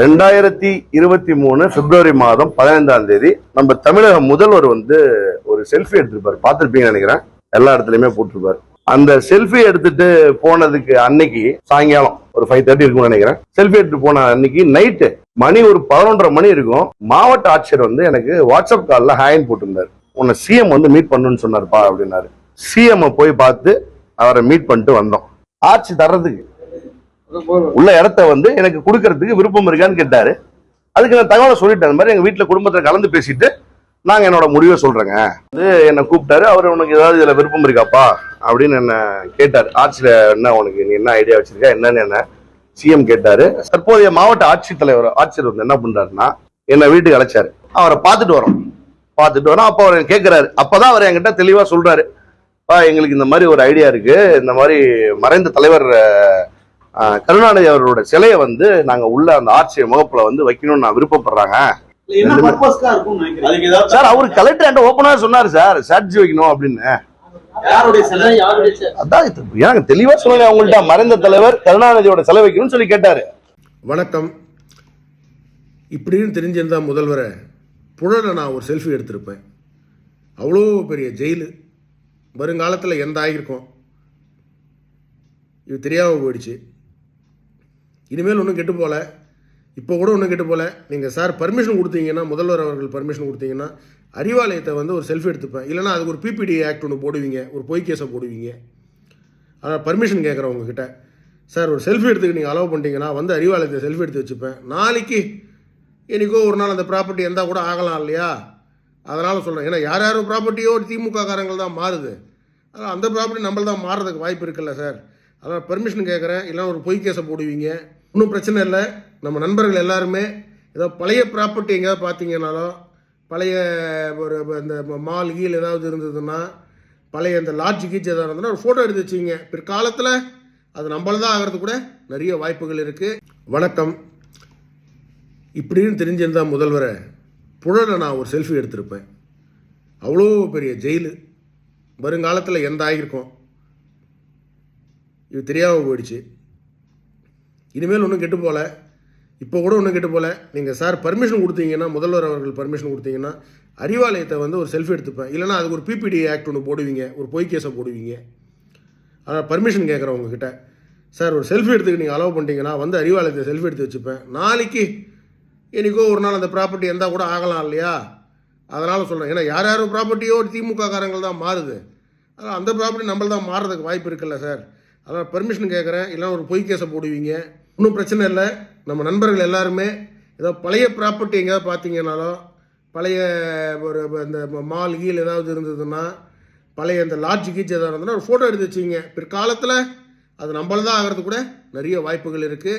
ரெண்டாயிரத்தி இருபத்தி மூணு பிப்ரவரி மாதம் பதினைந்தாம் தேதி நம்ம தமிழக முதல்வர் வந்து ஒரு செல்ஃபி எடுத்திருப்பாரு. பார்த்துருப்பீங்கன்னு நினைக்கிறேன். எல்லா இடத்துலையுமே போட்டிருப்பாரு. அந்த செல்ஃபி எடுத்துட்டு போனதுக்கு அன்னைக்கு சாயங்காலம் ஒரு ஃபைவ் தேர்ட்டி இருக்கும்னு நினைக்கிறேன். செல்ஃபி எடுத்துட்டு போன அன்னைக்கு நைட்டு மணி ஒரு பதினொன்றரை மணி இருக்கும். மாவட்ட ஆட்சியர் வந்து எனக்கு வாட்ஸ்அப் காலில் ஹேண்ட் போட்டிருந்தார். உன்னை சிஎம் வந்து மீட் பண்ணுன்னு சொன்னார்ப்பா அப்படின்னாரு. சிஎம் போய் பார்த்து அவரை மீட் பண்ணிட்டு வந்தோம். ஆட்சி தர்றதுக்கு உள்ள இடத்த வந்து எனக்கு கொடுக்கறதுக்கு விருப்பம் இருக்கான்னு கேட்டாரு. அதுக்கு நான் தகவலை சொல்லிட்டேன். அந்த மாதிரி எங்க வீட்டுல குடும்பத்துல கலந்து பேசிட்டு நாங்க என்னோட முடிவை சொல்றேங்க. வந்து என்னை கூப்பிட்டாரு. அவர் உனக்கு ஏதாவது இதுல விருப்பம் இருக்காப்பா? அப்படின்னு என்ன கேட்டார். ஆட்சியில என்ன உனக்கு நீ என்ன ஐடியா வச்சிருக்க? என்னன்னு என்ன சிஎம் கேட்டாரு. தற்போதைய மாவட்ட ஆட்சித்தலைவர் ஆட்சியர் வந்து என்ன பண்றாருன்னா என்ன வீட்டுக்கு அழைச்சாரு. அவரை பார்த்துட்டு வரோம். பார்த்துட்டு வரோம். அப்போ அவர் கேட்கிறாரு அப்பதான் அவர் என்கிட்ட தெளிவா சொல்றாரு. பா எங்களுக்கு இந்த மாதிரி ஒரு ஐடியா இருக்கு. இந்த மாதிரி மறைந்த தலைவர் கருணாநிதி அவர்களோட சிலையை வந்து நாங்க உள்ள அந்த ஆட்சியர் முகப்புல வந்து வைக்கணும்னு நான் விருப்பப்படுறாங்க. என்ன பர்பஸ்க்கா இருக்கும்னு நினைக்கிறீங்க? அதுக்கு ஏதாவது சார் அவரு கலெக்டர் ஓப்பனா சொன்னாரு சார் சாட்சி வைக்கணும் அப்படின்னு. எனக்கு தெளிவா சொல்லல அவங்கள்ட்ட மறைந்த தலைவர் கருணாநிதியோட சிலை வைக்கணும்னு சொல்லி கேட்டாரு. வணக்கம். இப்படின்னு தெரிஞ்சிருந்தா முதல்வரை புழலில் நான் ஒரு செல்ஃபி எடுத்திருப்பேன். அவ்வளோ பெரிய ஜெயிலு. வருங்காலத்தில் எந்த ஆகியிருக்கும் இது தெரியாமல் போயிடுச்சு. இனிமேல் ஒன்றும் கெட்டு போகல. இப்போ கூட ஒன்றும் கெட்டு போகல. நீங்கள் சார் பர்மிஷன் கொடுத்தீங்கன்னா முதல்வர் அவர்கள் பர்மிஷன் கொடுத்தீங்கன்னா அறிவாலயத்தை வந்து ஒரு செல்ஃபி எடுத்துப்பேன். இல்லைனா அதுக்கு ஒரு பிபிடி ஆக்ட் ஒன்று போடுவீங்க. ஒரு பொய் கேஸை போடுவீங்க. அதான் பர்மிஷன் கேட்குறேன் உங்ககிட்ட. சார் ஒரு செல்ஃபி எடுத்துக்க நீங்கள் அலோவ் பண்ணிட்டீங்கன்னா வந்து அறிவாலயத்தை செல்ஃபி எடுத்து வச்சுப்பேன். நாளைக்கு எனக்கோ ஒரு நாள் அந்த ப்ராப்பர்ட்டி இருந்தால் கூட ஆகலாம் இல்லையா? அதனால் சொல்கிறேன் ஏன்னா யார் யார் ப்ராப்பர்ட்டியோ ஒரு திமுக காரங்கள் தான் மாறுது. அதனால் அந்த ப்ராப்பர்ட்டி நம்மள தான் மாறுறதுக்கு வாய்ப்பு இருக்குல்ல சார் அதனால் பெர்மிஷன் கேட்குறேன். இல்லைனா ஒரு பொய் கேஸை போடுவீங்க. ஒன்றும் பிரச்சனை இல்லை. நம்ம நண்பர்கள் எல்லாருமே ஏதோ பழைய ப்ராப்பர்ட்டி எங்கேயாவது பார்த்தீங்கனாலும் பழைய ஒரு இந்த மால் கீழ் ஏதாவது இருந்ததுன்னா பழைய இந்த லாட்ஜ் கீச் ஏதாவது இருந்ததுன்னா ஒரு ஃபோட்டோ எடுத்து வச்சுங்க பிற்காலத்தில் அது நம்மள தான் ஆகிறது கூட நிறைய வாய்ப்புகள் இருக்குது வணக்கம். இப்படின்னு தெரிஞ்சிருந்தால் முதல்வரை புழலை நான் ஒரு செல்ஃபி எடுத்திருப்பேன். அவ்வளோ பெரிய ஜெயிலு வருங்காலத்தில் எந்த ஆகியிருக்கும்? இது தெரியாமல் போயிடுச்சு. இனிமேல் ஒன்றும் கெட்டு போகல. இப்போ கூட ஒன்றும் கெட்டு போகல. நீங்கள் சார் பர்மிஷன் கொடுத்தீங்கன்னா முதல்வர் அவர்கள் பர்மிஷன் கொடுத்தீங்கன்னா அறிவாலயத்தை வந்து ஒரு செல்ஃபி எடுத்துப்பேன். இல்லைனா அதுக்கு ஒரு பிபிடி ஆக்ட் ஒன்று போடுவீங்க. ஒரு பொய் கேஸை போடுவீங்க. அதான் பர்மிஷன் கேட்குறேன் உங்ககிட்ட. சார் ஒரு செல்ஃபி எடுத்துக்க நீங்கள் அலோவ் பண்ணிட்டீங்கன்னா வந்து அறிவாலயத்தை செல்ஃபி எடுத்து வச்சுப்பேன். நாளைக்கு எனக்கோ ஒரு நாள் அந்த ப்ராப்பர்ட்டி இருந்தால் கூட ஆகலாம் இல்லையா? அதனால் சொல்கிறேன் ஏன்னா யார் யார் ப்ராப்பர்ட்டியோ திமுக காரங்கள் தான் மாறுது. அதனால் அந்த ப்ராப்பர்ட்டி நம்மள தான் மாறுறதுக்கு வாய்ப்பு இருக்குல்ல சார் அதனால் பர்மிஷன் கேட்குறேன். இல்லைனா ஒரு பொய் கேஸை போடுவீங்க. ஒன்றும் பிரச்சனை இல்லை. நம்ம நண்பர்கள் எல்லாருமே ஏதோ பழைய ப்ராப்பர்ட்டி எங்கேயாவது பார்த்தீங்கனாலும் பழைய ஒரு இந்த மால் கீழ் ஏதாவது இருந்ததுன்னா பழைய இந்த லாட்ஜ் கீச் ஏதாவது இருந்ததுன்னா ஒரு ஃபோட்டோ எடுத்து வச்சுங்க பிற்காலத்தில் அது நம்மளதான் ஆகிறது கூட நிறைய வாய்ப்புகள் இருக்குது